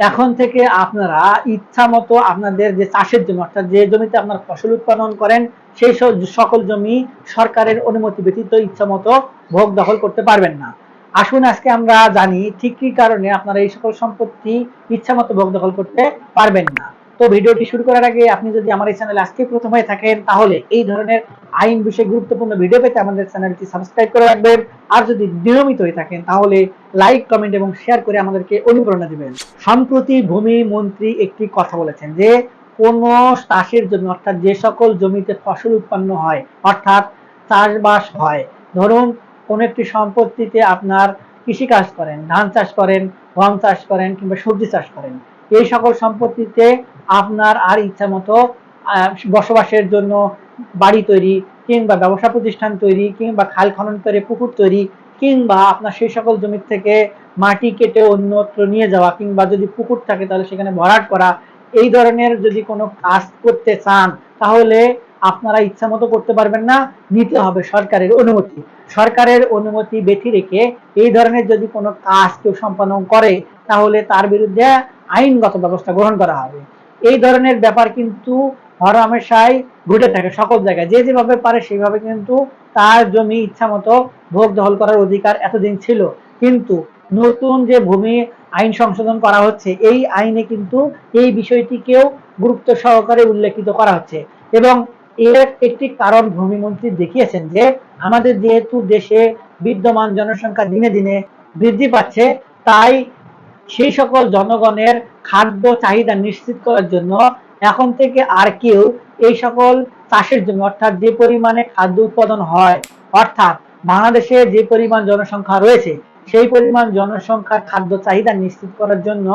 এখন থেকে আপনারা ইচ্ছা মতো আপনাদের যে চাষের জমি, অর্থাৎ যে জমিতে আপনার ফসল উৎপাদন করেন, সেই সকল জমি সরকারের অনুমতি ব্যতীত ইচ্ছা মতো ভোগ দখল করতে পারবেন না। আসুন আজকে আমরা জানি ঠিক কি কারণে আপনারা এই সকল সম্পত্তি ইচ্ছা মতো ভোগ দখল করতে পারবেন না। তো ভিডিওটি শুরু করার আগে আপনি যদি আমার এই চ্যানেলে আজকে প্রথম হয়ে থাকেন, তাহলে এই ধরনের আইন বিষয়ে গুরুত্বপূর্ণ ভিডিও পেতে আমাদের চ্যানেলটি সাবস্ক্রাইব করে রাখবেন। আর যদি নিয়মিত হয়ে থাকেন, তাহলে লাইক, কমেন্ট এবং শেয়ার করে আমাদেরকে অনুপ্রেরণা দিবেন। সম্প্রতি ভূমি মন্ত্রী একটি কথা বলেছেন যে, কোন চাষের জমি, অর্থাৎ যে সকল জমিতে ফসল উৎপন্ন হয়, অর্থাৎ চাষবাস হয়, ধরুন কোন একটি সম্পত্তিতে আপনার কৃষি কাজ করেন, ধান চাষ করেন, গম চাষ করেন কিংবা সবজি চাষ করেন, এই সকল সম্পত্তিতে আপনার আর ইচ্ছা মতো বসবাসের জন্য বাড়ি তৈরি কিংবা ব্যবসা প্রতিষ্ঠান তৈরি কিংবা খাল খনন করে পুকুর তৈরি কিংবা আপনার সেই সকল জমি থেকে মাটি কেটে অন্যত্র নিয়ে যাওয়া কিংবা যদি পুকুর থাকে তাহলে সেখানে ভরাট করা, এই ধরনের যদি কোনো কাজ করতে চান তাহলে আপনারা ইচ্ছা মতো করতে পারবেন না, নিতে হবে সরকারের অনুমতি। সরকারের অনুমতি ব্যতি রেখে এই ধরনের যদি কোনো কাজ কেউ সম্পাদন করে তাহলে তার বিরুদ্ধে আইনগত ব্যবস্থা গ্রহণ করা হবে। এই ধরনের ব্যাপার কিন্তু হরহামেশাই ঘটে থাকে সকল জায়গায়। যে যেভাবে পারে সেইভাবে কিন্তু তার জমি ইচ্ছা মতো ভোগ দখল করার অধিকার এতদিন ছিল। কিন্তু নতুন যে ভূমি আইন সংশোধন করা হচ্ছে, এই আইনে কিন্তু এই বিষয়টিকেও গুরুত্ব সহকারে উল্লেখিত করা হচ্ছে। এবং এর একটি কারণ ভূমিমন্ত্রী দেখিয়েছেন যে, আমাদের যেহেতু দেশে বিদ্যমান জনসংখ্যা দিনে দিনে বৃদ্ধি পাচ্ছে, তাই সেই সকল জনগণের খাদ্য চাহিদা নিশ্চিত করার জন্য এখন থেকে আর কেউ এই সকল চাষের জন্য অর্থাৎ যে পরিমাণে খাদ্য উৎপাদন হয়, অর্থাৎ বাংলাদেশে যে পরিমাণ জনসংখ্যা রয়েছে, সেই পরিমাণ জনসংখ্যার খাদ্য চাহিদা নিশ্চিত করার জন্য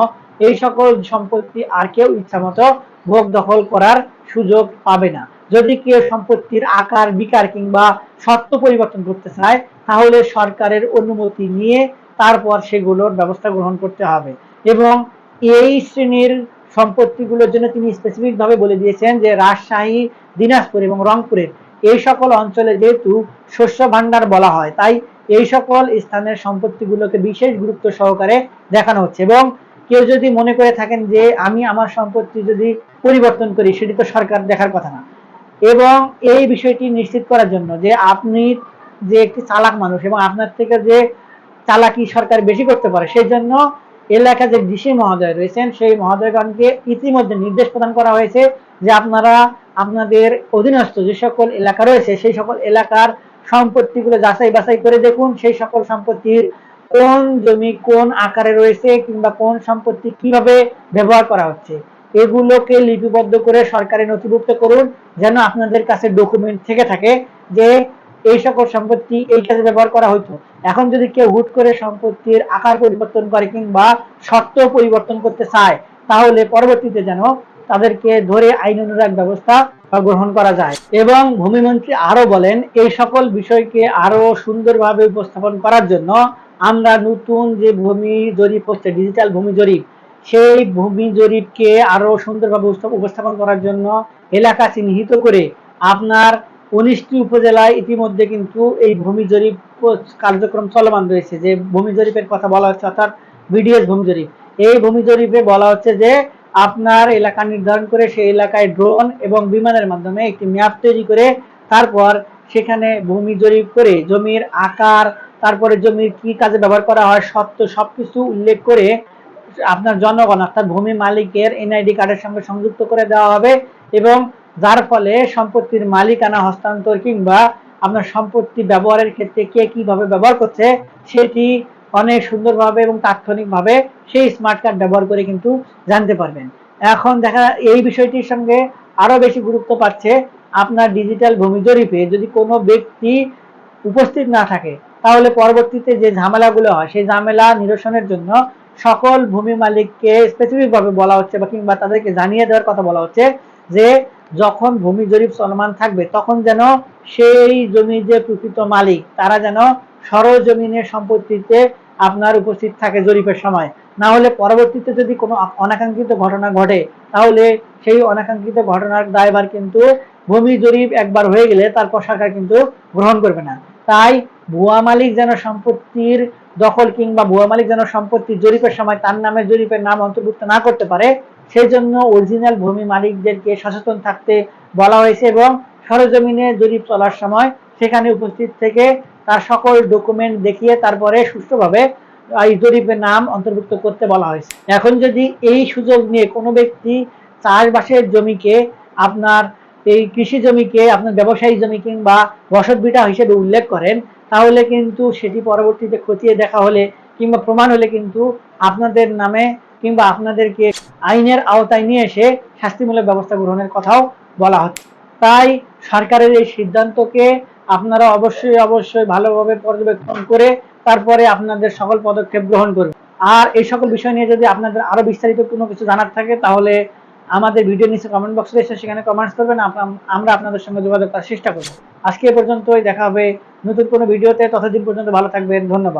এই সকল সম্পত্তি আর কেউ ইচ্ছামতো ভোগ দখল করার সুযোগ পাবে না। যদি কেউ সম্পত্তির আকার, বিকার কিংবা শর্ত পরিবর্তন করতে চায়, তাহলে সরকারের অনুমতি নিয়ে তারপর সেগুলোর ব্যবস্থা গ্রহণ করতে হবে এবং এই শ্রেণির সম্পত্তিগুলোর জন্য তিনি স্পেসিফিক ভাবে বলে দিয়েছেন যে রাজশাহী, দিনাজপুর এবং রংপুরের এই সকল অঞ্চলে যেহেতু শস্য ভান্ডার বলা হয়, তাই এই সকল স্থানের সম্পত্তিগুলোকে বিশেষ গুরুত্ব সহকারে দেখানো হচ্ছে এবং কেউ যদি মনে করে থাকেন যে আমি আমার সম্পত্তি যদি পরিবর্তন করি, সেটি তো সরকার দেখার কথা না। এবং এই বিষয়টি নিশ্চিত করার জন্য যে আপনি যে একটি চালাক মানুষ এবং আপনার থেকে যে চালাকি সরকার বেশি করতে পারে, সেই জন্য এলাকা যে ডিসি মহোদয় রয়েছেন, সেই মহোদয়গণকে ইতিমধ্যে নির্দেশ প্রদান করা হয়েছে যে আপনারা আপনাদের অধীনস্থ যে সকল এলাকা রয়েছে, সেই সকল এলাকার সম্পত্তিগুলো যাচাই বাছাই করে দেখুন, সেই সকল সম্পত্তির কোন জমি কোন আকারে রয়েছে কিংবা কোন সম্পত্তি কীভাবে ব্যবহার করা হচ্ছে। এগুলোকে লিপিবদ্ধ করে সরকারে নথিভুক্ত করুন, যেন আপনাদের কাছে ডকুমেন্ট থেকে থাকে যে এই সকল সম্পত্তি এই কাজে ব্যবহার করা হতো। এখন যদি কেউ হুট করে সম্পত্তির আকার পরিবর্তন করে কিংবা শর্ত পরিবর্তন করতে চায়, তাহলে পরবর্তীতে যেন তাদেরকে ধরে আইন অনুরাগ ব্যবস্থা গ্রহণ করা যায়। এবং ভূমিমন্ত্রী আরও বলেন, এই সকল বিষয়কে আরও সুন্দরভাবে উপস্থাপন করার জন্য আমরা নতুন যে ভূমি জরিপ হচ্ছে, ডিজিটাল ভূমি জরিপ, সেই ভূমি জরিপকে আরও সুন্দরভাবে উপস্থাপ- উপস্থাপন করার জন্য এলাকা চিহ্নিত করে আপনার উনিশটি উপজেলায় ইতিমধ্যে কিন্তু এই ভূমি জরিপ কার্যক্রম চলমান রয়েছে। যে ভূমি জরিপের কথা বলা হচ্ছে অর্থাৎ বিডিএস ভূমি জরিপ। এই ভূমি জরিপে বলা হচ্ছে যে আপনার এলাকা নির্ধারণ করে সেই এলাকায় ড্রোন এবং বিমানের মাধ্যমে একটি ম্যাপ তৈরি করে তারপর সেখানে ভূমি জরিপ করে জমির আকার, তারপরে জমির কি কাজে ব্যবহার করা হয়, সত্য সবকিছু উল্লেখ করে আপনার জনগণ অর্থাৎ ভূমি মালিকের এনআইডি কার্ডের সঙ্গে সংযুক্ত করে দেওয়া হবে এবং যার ফলে সম্পত্তির মালিকানা হস্তান্তর কিংবা আপনার সম্পত্তি ব্যবহারের ক্ষেত্রে কে কীভাবে ব্যবহার করছে, সেটি অনেক সুন্দরভাবে এবং তাৎক্ষণিকভাবে সেই স্মার্ট কার্ড ব্যবহার করে কিন্তু জানতে পারবেন। এখন দেখা, এই বিষয়টির সঙ্গে আরও বেশি গুরুত্ব পাচ্ছে আপনার ডিজিটাল ভূমি জরিপে। যদি কোনো ব্যক্তি উপস্থিত না থাকে, তাহলে পরবর্তীতে যে ঝামেলাগুলো হয়, সেই ঝামেলা নিরসনের জন্য সকল ভূমি মালিককে স্পেসিফিক ভাবে বলা হচ্ছে বা কিংবা তাদেরকে জানিয়ে দেওয়ার কথা বলা হচ্ছে যে যখন ভূমি জরিপ চলমান থাকবে, তখন যেন সেই জমির যে প্রকৃত মালিক, তারা যেন সরজমিনের সম্পত্তিতে আপনার উপস্থিত থাকে জরিপের সময়। না হলে পরবর্তীতে যদি কোনো অনাকাঙ্ক্ষিত ঘটনা ঘটে, তাহলে সেই অনাকাঙ্ক্ষিত ঘটনার দায়ভার কিন্তু ভূমি জরিপ একবার হয়ে গেলে তারপর সরকার কিন্তু গ্রহণ করবে না। তাই ভুয়া মালিক যেন সম্পত্তির দখল কিংবা ভুয়া মালিক যেন সম্পত্তি জরিপের সময় তার নামে জরিপের নাম অন্তর্ভুক্ত না করতে পারে সেই জন্য অরিজিনাল ভূমি মালিকদেরকে সচেতন থাকতে বলা হয়েছে এবং সরজমিনে জরিপ চলার সময় সেখানে উপস্থিত থেকে তার সকল ডকুমেন্ট দেখিয়ে তারপরে সুষ্ঠুভাবে এই জরিপের নাম অন্তর্ভুক্ত করতে বলা হয়েছে। এখন যদি এই সুযোগ নিয়ে কোনো ব্যক্তি চাষবাসের জমিকে আপনার এই কৃষি জমিকে, আপনার ব্যবসায়ী জমি কিংবা বসত বিটা হিসেবে উল্লেখ করেন, তাহলে কিন্তু সেটি পরবর্তীতে খতিয়ে দেখা হলে কিংবা প্রমাণ হলে কিন্তু আপনাদের নামে কিংবা আপনাদেরকে আইনের আওতায় নিয়ে এসে শাস্তিমূলক ব্যবস্থা গ্রহণের কথাও বলা হচ্ছে তাই সরকারের এই সিদ্ধান্তকে আপনারা অবশ্যই অবশ্যই ভালোভাবে পর্যবেক্ষণ করে তারপরে আপনাদের সকল পদক্ষেপ গ্রহণ করবেন। আর এই সকল বিষয় নিয়ে যদি আপনাদের আরও বিস্তারিত কোনো কিছু জানার থাকে, তাহলে আমাদের ভিডিও নিচে কমেন্ট বক্সে এসে সেখানে কমেন্টস করবেন। আমরা আপনাদের সঙ্গে যোগাযোগ করার চেষ্টা করব। আজকে এ পর্যন্তই, দেখা হবে নতুন কোনো ভিডিওতে। ততদিন পর্যন্ত ভালো থাকবেন। ধন্যবাদ।